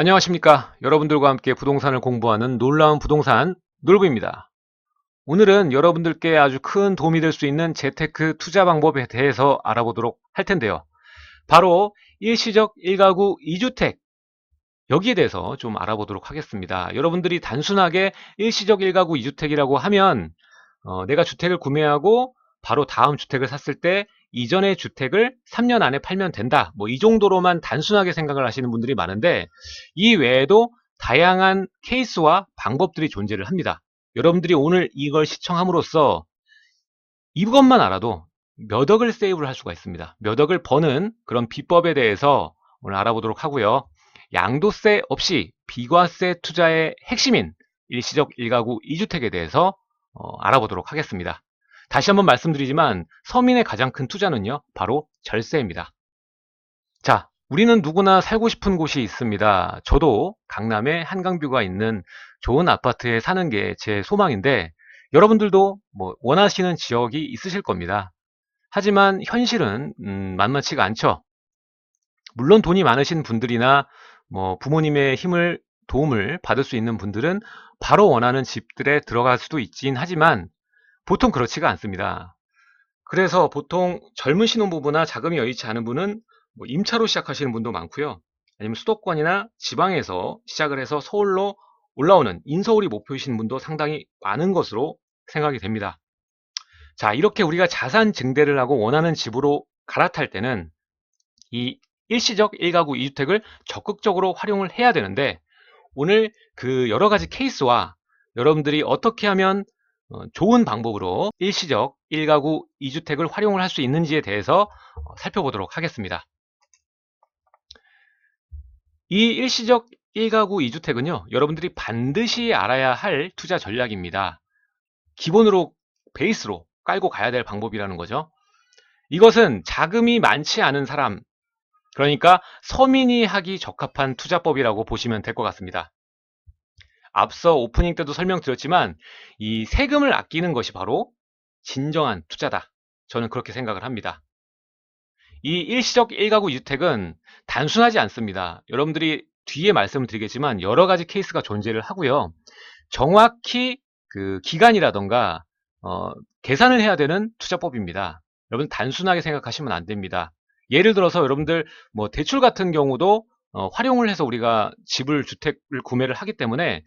안녕하십니까. 여러분들과 함께 부동산을 공부하는 놀라운 부동산 놀부입니다. 오늘은 여러분들께 아주 큰 도움이 될 수 있는 재테크 투자 방법에 대해서 알아보도록 할 텐데요. 바로 일시적 1가구 2주택. 여기에 대해서 좀 알아보도록 하겠습니다. 여러분들이 단순하게 일시적 1가구 2주택이라고 하면 어, 내가 주택을 구매하고 바로 다음 주택을 샀을 때 이전의 주택을 3년 안에 팔면 된다. 뭐 이 정도로만 단순하게 생각을 하시는 분들이 많은데 이 외에도 다양한 케이스와 방법들이 존재를 합니다. 여러분들이 오늘 이걸 시청함으로써 이것만 알아도 몇 억을 세이브를 할 수가 있습니다. 몇 억을 버는 그런 비법에 대해서 오늘 알아보도록 하고요. 양도세 없이 비과세 투자의 핵심인 일시적 1가구 2주택에 대해서 어, 알아보도록 하겠습니다. 다시 한번 말씀드리지만 서민의 가장 큰 투자는요 바로 절세입니다. 자 우리는 누구나 살고 싶은 곳이 있습니다. 저도 강남에 한강뷰가 있는 좋은 아파트에 사는 게 제 소망인데 여러분들도 뭐 원하시는 지역이 있으실 겁니다. 하지만 현실은 음, 만만치가 않죠. 물론 돈이 많으신 분들이나 뭐 부모님의 힘을 도움을 받을 수 있는 분들은 바로 원하는 집들에 들어갈 수도 있긴 하지만 보통 그렇지가 않습니다. 그래서 보통 젊은 신혼부부나 자금이 여의치 않은 분은 뭐 임차로 시작하시는 분도 많고요. 아니면 수도권이나 지방에서 시작을 해서 서울로 올라오는 인서울이 목표이신 분도 상당히 많은 것으로 생각이 됩니다. 자, 이렇게 우리가 자산 증대를 하고 원하는 집으로 갈아탈 때는 이 일시적 1가구 2주택을 적극적으로 활용을 해야 되는데 오늘 그 여러 가지 케이스와 여러분들이 어떻게 하면 어, 좋은 방법으로 일시적 1가구 2주택을 활용을 할 수 있는지에 대해서 어, 살펴보도록 하겠습니다. 이 일시적 1가구 2주택은요. 여러분들이 반드시 알아야 할 투자 전략입니다. 기본으로 베이스로 깔고 가야 될 방법이라는 거죠. 이것은 자금이 많지 않은 사람 그러니까 서민이 하기 적합한 투자법이라고 보시면 될 것 같습니다. 앞서 오프닝 때도 설명드렸지만 이 세금을 아끼는 것이 바로 진정한 투자다. 저는 그렇게 생각을 합니다. 이 일시적 1가구 주택은 단순하지 않습니다. 여러분들이 뒤에 말씀을 드리겠지만 여러 가지 케이스가 존재를 하고요. 정확히 그 기간이라던가 어, 계산을 해야 되는 투자법입니다. 여러분 단순하게 생각하시면 안 됩니다. 예를 들어서 여러분들 뭐 대출 같은 경우도 어, 활용을 해서 우리가 집을 주택을 구매를 하기 때문에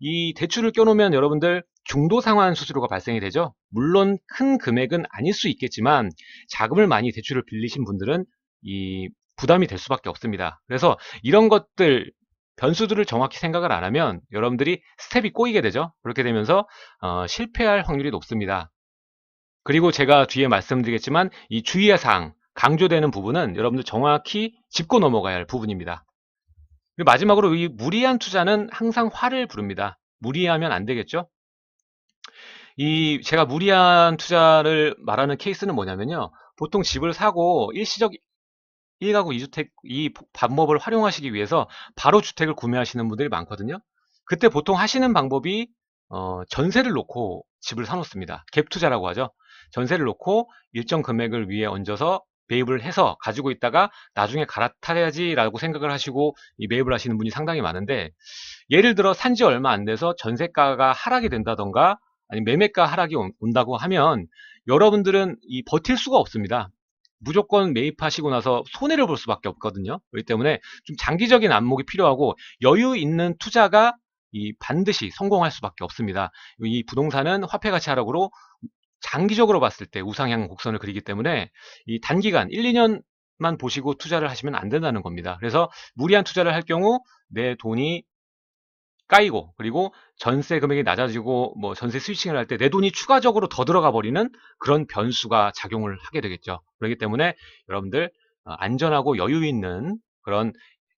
이 대출을 껴놓으면 여러분들 중도 상환 수수료가 발생이 되죠. 물론 큰 금액은 아닐 수 있겠지만 자금을 많이 대출을 빌리신 분들은 이 부담이 될 수밖에 없습니다. 그래서 이런 것들 변수들을 정확히 생각을 안 하면 여러분들이 스텝이 꼬이게 되죠. 그렇게 되면서 어, 실패할 확률이 높습니다. 그리고 제가 뒤에 말씀드리겠지만 이 주의의 사항 강조되는 부분은 여러분들 정확히 짚고 넘어가야 할 부분입니다. 마지막으로 이 무리한 투자는 항상 화를 부릅니다. 무리하면 안 되겠죠? 이 제가 무리한 투자를 말하는 케이스는 뭐냐면요. 보통 집을 사고 일시적 1가구 2주택 이 방법을 활용하시기 위해서 바로 주택을 구매하시는 분들이 많거든요. 그때 보통 하시는 방법이 어, 전세를 놓고 집을 사놓습니다. 갭 투자라고 하죠. 전세를 놓고 일정 금액을 위에 얹어서 매입을 해서 가지고 있다가 나중에 갈아타야지 라고 생각을 하시고 이 매입을 하시는 분이 상당히 많은데 예를 들어 산 지 얼마 안 돼서 전세가가 하락이 된다던가 아니 매매가 하락이 온다고 하면 여러분들은 이 버틸 수가 없습니다. 무조건 매입하시고 나서 손해를 볼 수밖에 없거든요. 그렇기 때문에 좀 장기적인 안목이 필요하고 여유 있는 투자가 이 반드시 성공할 수밖에 없습니다. 이 부동산은 화폐 가치 하락으로 장기적으로 봤을 때 우상향 곡선을 그리기 때문에 이 단기간 1, 2년만 보시고 투자를 하시면 안 된다는 겁니다. 그래서 무리한 투자를 할 경우 내 돈이 까이고 그리고 전세 금액이 낮아지고 뭐 전세 스위칭을 할 때 내 돈이 추가적으로 더 들어가 버리는 그런 변수가 작용을 하게 되겠죠. 그렇기 때문에 여러분들 어, 안전하고 여유 있는 그런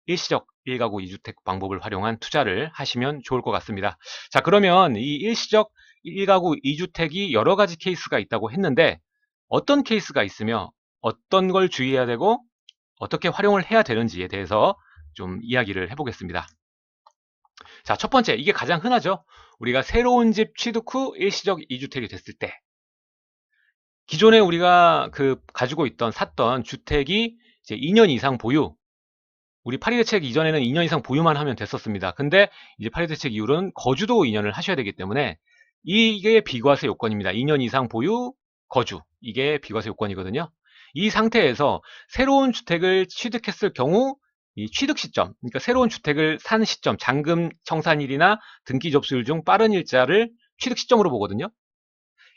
일시적 1가구 2주택 방법을 활용한 투자를 하시면 좋을 것 같습니다. 자 그러면 이 일시적 1가구 2주택이 여러 가지 케이스가 있다고 했는데 어떤 케이스가 있으며 어떤 걸 주의해야 되고 어떻게 활용을 해야 되는지에 대해서 좀 이야기를 해보겠습니다. 자, 첫 번째, 이게 가장 흔하죠. 우리가 새로운 집 취득 후 일시적 2주택이 됐을 때 기존에 우리가 그 가지고 있던 샀던 주택이 이제 2년 이상 보유 우리 파리 대책 이전에는 2년 이상 보유만 하면 됐었습니다. 근데 이제 파리 대책 이후로는 거주도 2년을 하셔야 되기 때문에 이게 비과세 요건입니다. 2년 이상 보유, 거주. 이게 비과세 요건이거든요. 이 상태에서 새로운 주택을 취득했을 경우 이 취득 시점, 그러니까 새로운 주택을 산 시점, 잔금 청산일이나 등기 접수일 중 빠른 일자를 취득 시점으로 보거든요.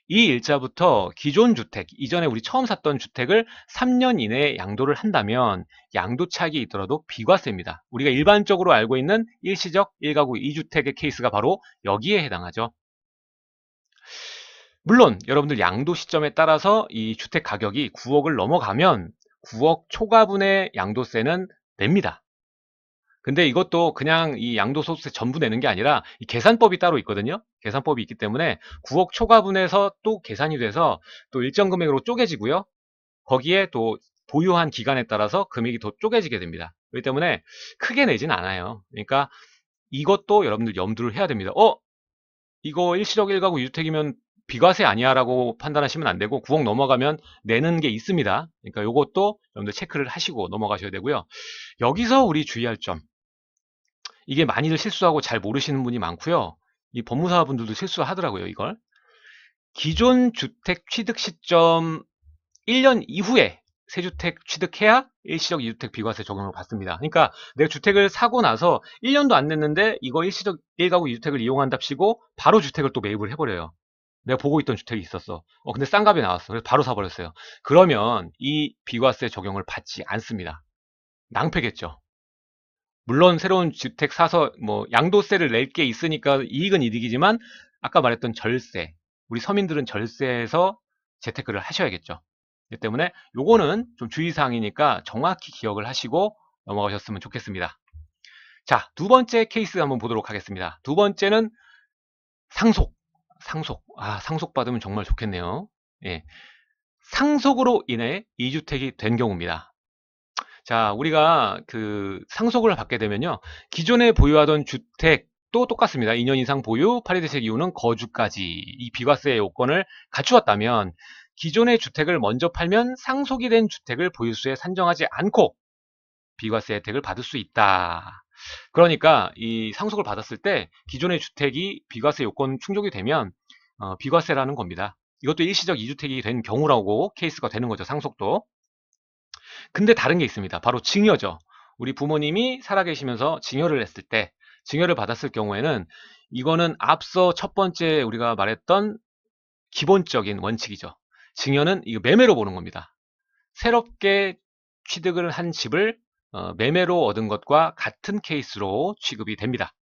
이 일자부터 기존 주택, 이전에 우리 처음 샀던 주택을 3년 이내에 양도를 한다면 양도 차익이 있더라도 비과세입니다. 우리가 일반적으로 알고 있는 일시적 1가구 2주택의 케이스가 바로 여기에 해당하죠. 물론 여러분들 양도 시점에 따라서 이 주택 가격이 9억을 넘어가면 9억 초과분의 양도세는 냅니다. 근데 이것도 그냥 이 양도소득세 전부 내는 게 아니라 이 계산법이 따로 있거든요. 계산법이 있기 때문에 9억 초과분에서 또 계산이 돼서 또 일정 금액으로 쪼개지고요. 거기에 또 보유한 기간에 따라서 금액이 더 쪼개지게 됩니다. 그렇기 때문에 크게 내진 않아요. 그러니까 이것도 여러분들 염두를 해야 됩니다. 어? 이거 일시적 1가구 2주택이면 비과세 아니야 라고 판단하시면 안 되고 9억 넘어가면 내는 게 있습니다. 그러니까 이것도 여러분들 체크를 하시고 넘어가셔야 되고요. 여기서 우리 주의할 점 이게 많이들 실수하고 잘 모르시는 분이 많고요. 이 법무사분들도 실수하더라고요, 이걸. 기존 주택 취득 시점 1년 이후에 세주택 취득해야 일시적 2주택 비과세 적용을 받습니다. 그러니까 내가 주택을 사고 나서 1년도 안 됐는데 이거 일시적 1가구 2주택을 이용한답시고 바로 주택을 또 매입을 해버려요. 내가 보고 있던 주택이 있었어. 어, 근데 싼 값이 나왔어. 그래서 바로 사버렸어요. 그러면 이 비과세 적용을 받지 않습니다. 낭패겠죠. 물론 새로운 주택 사서 뭐 양도세를 낼 게 있으니까 이익은 이득이지만 아까 말했던 절세 우리 서민들은 절세에서 재테크를 하셔야겠죠. 그 때문에 요거는 좀 주의사항이니까 정확히 기억을 하시고 넘어가셨으면 좋겠습니다. 자, 두 번째 케이스 한번 보도록 하겠습니다. 두 번째는 상속. 상속. 아, 상속 받으면 정말 좋겠네요. 예. 상속으로 인해 2주택이 된 경우입니다. 자, 우리가 그 상속을 받게 되면요. 기존에 보유하던 주택도 똑같습니다. 2년 이상 보유, 파리대책 이유는 거주까지 이 비과세 요건을 갖추었다면 기존의 주택을 먼저 팔면 상속이 된 주택을 보유수에 산정하지 않고 비과세 혜택을 받을 수 있다. 그러니까 이 상속을 받았을 때 기존의 주택이 비과세 요건 충족이 되면 어, 비과세라는 겁니다. 이것도 일시적 2주택이 된 경우라고 케이스가 되는 거죠. 상속도. 근데 다른 게 있습니다. 바로 증여죠. 우리 부모님이 살아계시면서 증여를 했을 때 증여를 받았을 경우에는 이거는 앞서 첫 번째 우리가 말했던 기본적인 원칙이죠. 증여는 이거 매매로 보는 겁니다. 새롭게 취득을 한 집을 어, 매매로 얻은 것과 같은 케이스로 취급이 됩니다.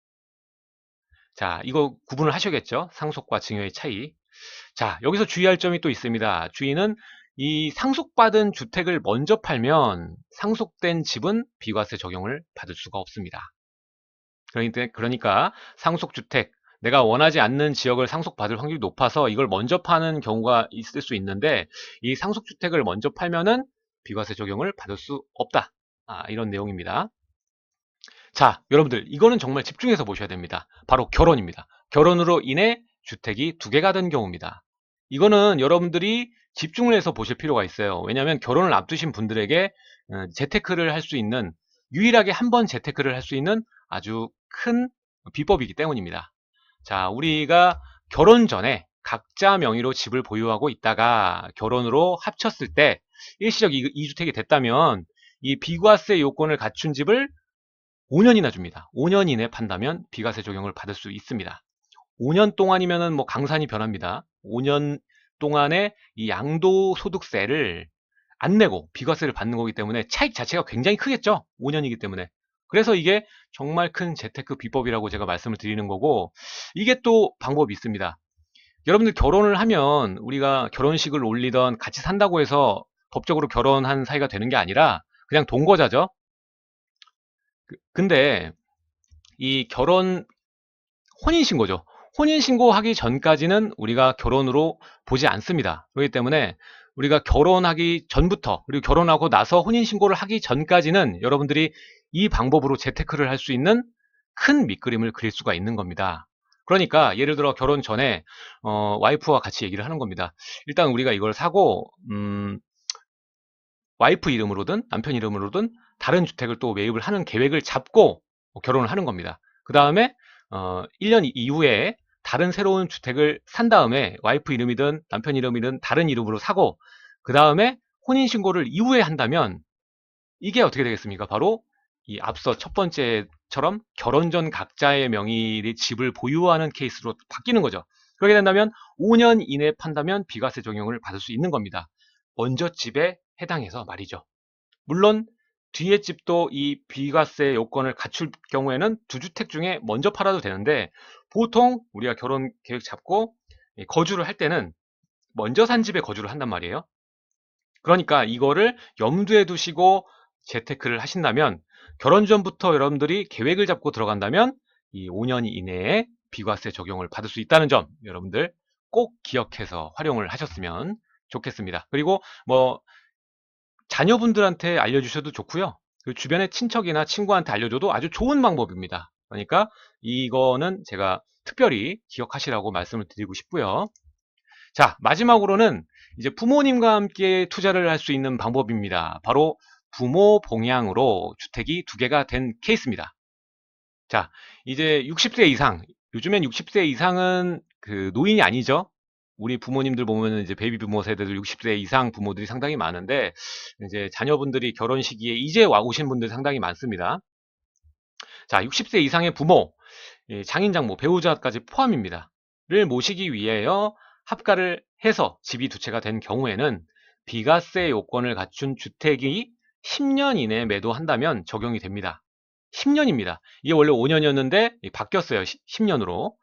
자, 이거 구분을 하셔야겠죠? 상속과 증여의 차이. 자, 여기서 주의할 점이 또 있습니다. 주의는 이 상속받은 주택을 먼저 팔면 상속된 집은 비과세 적용을 받을 수가 없습니다. 그러니까, 그러니까 상속주택, 내가 원하지 않는 지역을 상속받을 확률이 높아서 이걸 먼저 파는 경우가 있을 수 있는데 이 상속주택을 먼저 팔면은 비과세 적용을 받을 수 없다. 아, 이런 내용입니다. 자, 여러분들 이거는 정말 집중해서 보셔야 됩니다. 바로 결혼입니다. 결혼으로 인해 주택이 두 개가 된 경우입니다. 이거는 여러분들이 집중을 해서 보실 필요가 있어요. 왜냐하면 결혼을 앞두신 분들에게 어, 재테크를 할 수 있는 유일하게 한 번 재테크를 할 수 있는 아주 큰 비법이기 때문입니다. 자, 우리가 결혼 전에 각자 명의로 집을 보유하고 있다가 결혼으로 합쳤을 때 일시적 2주택이 됐다면 이 비과세 요건을 갖춘 집을 5년이나 줍니다. 5년 이내 판다면 비과세 적용을 받을 수 있습니다. 5년 동안이면은 뭐 강산이 변합니다. 5년 동안에 이 양도 소득세를 안 내고 비과세를 받는 거기 때문에 차익 자체가 굉장히 크겠죠. 5년이기 때문에. 그래서 이게 정말 큰 재테크 비법이라고 제가 말씀을 드리는 거고 이게 또 방법이 있습니다. 여러분들 결혼을 하면 우리가 결혼식을 올리던 같이 산다고 해서 법적으로 결혼한 사이가 되는 게 아니라 그냥 동거자죠. 그, 근데 이 결혼 혼인신고죠. 혼인신고하기 전까지는 우리가 결혼으로 보지 않습니다. 그렇기 때문에 우리가 결혼하기 전부터 그리고 결혼하고 나서 혼인신고를 하기 전까지는 여러분들이 이 방법으로 재테크를 할 수 있는 큰 밑그림을 그릴 수가 있는 겁니다. 그러니까 예를 들어 결혼 전에 어, 와이프와 같이 얘기를 하는 겁니다. 일단 우리가 이걸 사고 음, 와이프 이름으로든 남편 이름으로든 다른 주택을 또 매입을 하는 계획을 잡고 결혼을 하는 겁니다. 그 다음에 어, 1년 이후에 다른 새로운 주택을 산 다음에 와이프 이름이든 남편 이름이든 다른 이름으로 사고 그 다음에 혼인신고를 이후에 한다면 이게 어떻게 되겠습니까? 바로 이 앞서 첫 번째처럼 결혼 전 각자의 명의의 집을 보유하는 케이스로 바뀌는 거죠. 그렇게 된다면 5년 이내 판다면 비과세 적용을 받을 수 있는 겁니다. 먼저 집에 해당해서 말이죠. 물론 뒤에 집도 이 비과세 요건을 갖출 경우에는 두 주택 중에 먼저 팔아도 되는데 보통 우리가 결혼 계획 잡고 거주를 할 때는 먼저 산 집에 거주를 한단 말이에요. 그러니까 이거를 염두에 두시고 재테크를 하신다면 결혼 전부터 여러분들이 계획을 잡고 들어간다면 이 5년 이내에 비과세 적용을 받을 수 있다는 점 여러분들 꼭 기억해서 활용을 하셨으면 좋겠습니다. 그리고 뭐 자녀분들한테 알려주셔도 좋고요. 그 주변의 친척이나 친구한테 알려줘도 아주 좋은 방법입니다. 그러니까 이거는 제가 특별히 기억하시라고 말씀을 드리고 싶고요. 자 마지막으로는 이제 부모님과 함께 투자를 할 수 있는 방법입니다. 바로 부모 봉양으로 주택이 두 개가 된 케이스입니다. 자 이제 60세 이상 요즘엔 60세 이상은 그 노인이 아니죠. 우리 부모님들 보면 이제 베이비 부모 세대들 60세 이상 부모들이 상당히 많은데 이제 자녀분들이 결혼 시기에 이제 와 오신 분들 상당히 많습니다. 자, 60세 이상의 부모, 예, 장인 장모, 배우자까지 포함입니다. 를 모시기 위하여 합가를 해서 집이 두 채가 된 경우에는 비과세 요건을 갖춘 주택이 10년 이내에 매도한다면 적용이 됩니다. 10년입니다. 이게 원래 5년이었는데 바뀌었어요. 10년으로.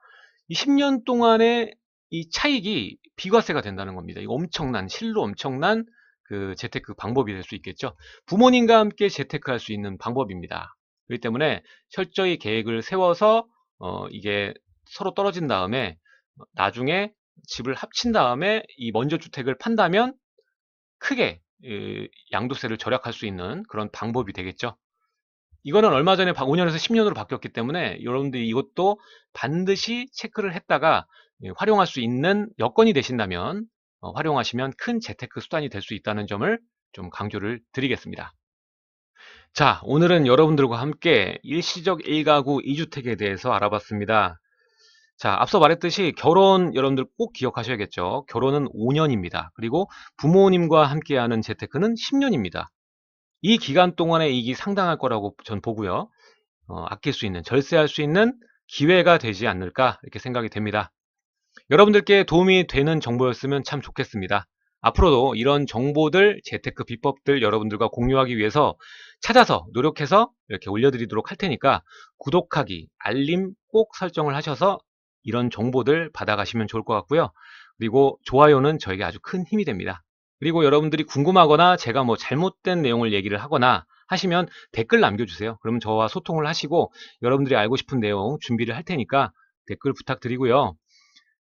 이 10년 동안에 이 차익이 비과세가 된다는 겁니다. 이거 엄청난 실로 엄청난 그 재테크 방법이 될 수 있겠죠. 부모님과 함께 재테크할 수 있는 방법입니다. 그렇기 때문에 철저히 계획을 세워서 어 이게 서로 떨어진 다음에 나중에 집을 합친 다음에 이 먼저 주택을 판다면 크게 양도세를 절약할 수 있는 그런 방법이 되겠죠. 이거는 얼마 전에 5년에서 10년으로 바뀌었기 때문에 여러분들이 이것도 반드시 체크를 했다가 예, 활용할 수 있는 여건이 되신다면 어, 활용하시면 큰 재테크 수단이 될 수 있다는 점을 좀 강조를 드리겠습니다. 자, 오늘은 여러분들과 함께 일시적 1가구 2주택에 대해서 알아봤습니다. 자, 앞서 말했듯이 결혼 여러분들 꼭 기억하셔야겠죠. 결혼은 5년입니다. 그리고 부모님과 함께하는 재테크는 10년입니다. 이 기간 동안의 이익이 상당할 거라고 전 보고요. 어, 아낄 수 있는, 절세할 수 있는 기회가 되지 않을까 이렇게 생각이 됩니다. 여러분들께 도움이 되는 정보였으면 참 좋겠습니다. 앞으로도 이런 정보들, 재테크 비법들 여러분들과 공유하기 위해서 찾아서 노력해서 이렇게 올려드리도록 할 테니까 구독하기, 알림 꼭 설정을 하셔서 이런 정보들 받아가시면 좋을 것 같고요. 그리고 좋아요는 저에게 아주 큰 힘이 됩니다. 그리고 여러분들이 궁금하거나 제가 뭐 잘못된 내용을 얘기를 하거나 하시면 댓글 남겨주세요. 그러면 저와 소통을 하시고 여러분들이 알고 싶은 내용 준비를 할 테니까 댓글 부탁드리고요.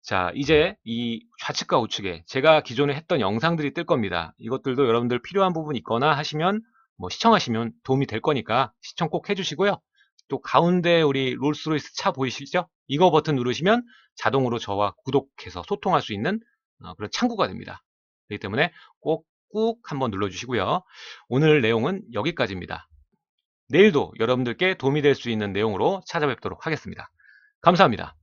자 이제 이 좌측과 우측에 제가 기존에 했던 영상들이 뜰 겁니다. 이것들도 여러분들 필요한 부분 있거나 하시면 뭐 시청하시면 도움이 될 거니까 시청 꼭 해주시고요. 또 가운데 우리 롤스로이스 차 보이시죠? 이거 버튼 누르시면 자동으로 저와 구독해서 소통할 수 있는 어, 그런 창구가 됩니다. 그렇기 때문에 꼭 꾹 한번 눌러주시고요. 오늘 내용은 여기까지입니다. 내일도 여러분들께 도움이 될 수 있는 내용으로 찾아뵙도록 하겠습니다. 감사합니다.